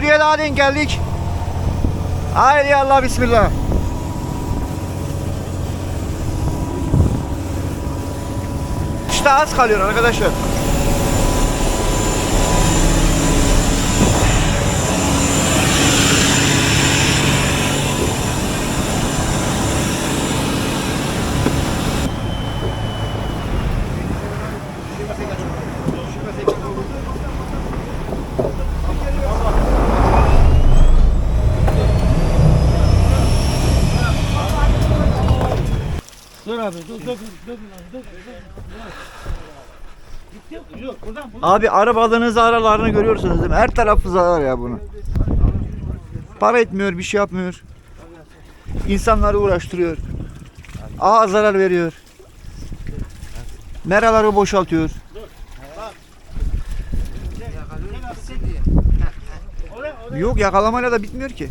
sürüye daha denk geldik. Haydi Allah bismillah. İşte az kalıyor arkadaşlar. Dur abi dur dur dur dur dur. Yok yok buradan buradan. Abi arabalığın zararlarını görüyorsunuz değil mi? Her tarafı zarar ya bunu. Para etmiyor, bir şey yapmıyor. İnsanları uğraştırıyor. Ağa zarar veriyor. Meraları boşaltıyor. Yok yakalamayla da bitmiyor ki.